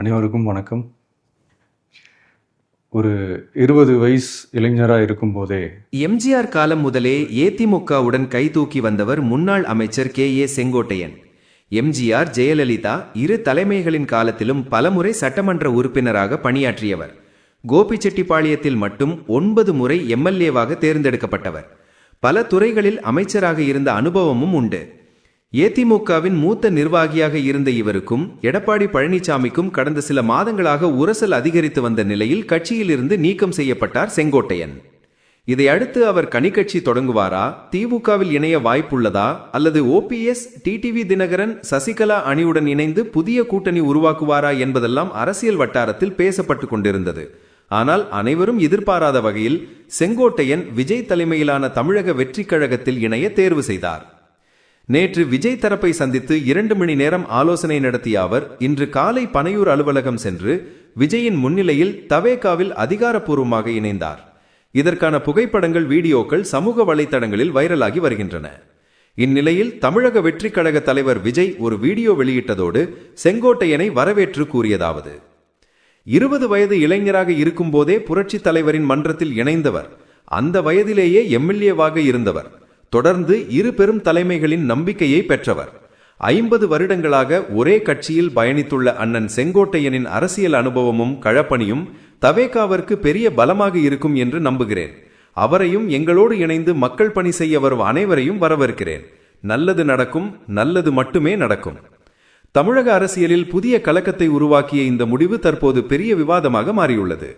அனைவருக்கும் வணக்கம். ஒரு இருபது வயசு இளைஞராக இருக்கும்போதே எம்ஜிஆர் காலம் முதலே ஏதிமுகவுடன் கைதூக்கி வந்தவர் முன்னாள் அமைச்சர் K. A. Sengottaiyan. MGR Jayalalithaa இரு தலைமைகளின் காலத்திலும் பலமுறை சட்டமன்ற உறுப்பினராக பணியாற்றியவர். கோபிச்செட்டிப்பாளையத்தில் மட்டும் ஒன்பது முறை எம்எல்ஏவாக தேர்ந்தெடுக்கப்பட்டவர். பல துறைகளில் அமைச்சராக இருந்த அனுபவமும் உண்டு. ஏதிமுகவின் மூத்த நிர்வாகியாக இருந்த இவருக்கும் எடப்பாடி பழனிசாமிக்கும் கடந்த சில மாதங்களாக உரசல் அதிகரித்து வந்த நிலையில் கட்சியிலிருந்து நீக்கம் செய்யப்பட்டார் செங்கோட்டையன். இதையடுத்து அவர் கனிக்கட்சி தொடங்குவாரா திமுகவில் இணைய வாய்ப்புள்ளதா அல்லது ஓபிஎஸ் டிடிவி தினகரன் சசிகலா அணியுடன் இணைந்து புதிய கூட்டணி உருவாக்குவாரா என்பதெல்லாம் அரசியல் வட்டாரத்தில் பேசப்பட்டு கொண்டிருந்தது. ஆனால் அனைவரும் எதிர்பாராத வகையில் செங்கோட்டையன் விஜய் தலைமையிலான தமிழக வெற்றிக் கழகத்தில் இணைய தேர்வு செய்தார். நேற்று விஜய் தரப்பை சந்தித்து இரண்டு மணி நேரம் ஆலோசனை நடத்திய அவர் இன்று காலை பனையூர் அலுவலகம் சென்று விஜயின் முன்னிலையில் தவேகாவில் அதிகாரப்பூர்வமாக இணைந்தார். இதற்கான புகைப்படங்கள் வீடியோக்கள் சமூக வலைத்தடங்களில் வைரலாகி வருகின்றன. இந்நிலையில் தமிழக வெற்றிக் கழக தலைவர் விஜய் ஒரு வீடியோ வெளியிட்டதோடு செங்கோட்டையனை வரவேற்று கூறியதாவது. இருபது வயது இளைஞராக இருக்கும்போதே புரட்சித் தலைவரின் மன்றத்தில் இணைந்தவர். அந்த வயதிலேயே எம்எல்ஏவாக இருந்தவர். தொடர்ந்து இரு பெரும் தலைமைகளின் நம்பிக்கையை பெற்றவர். ஐம்பது வருடங்களாக ஒரே கட்சியில் பயணித்துள்ள அண்ணன் செங்கோட்டையனின் அரசியல் அனுபவமும் கழப்பணியும் தவேகாவிற்கு பெரிய பலமாக இருக்கும் என்று நம்புகிறேன். அவரையும் எங்களோடு இணைந்து மக்கள் பணி செய்ய வரும் அனைவரையும் வரவேற்கிறேன். நல்லது நடக்கும் நல்லது மட்டுமே நடக்கும். தமிழக அரசியலில் புதிய கலக்கத்தை உருவாக்கிய இந்த முடிவு தற்போது பெரிய விவாதமாக மாறியுள்ளது.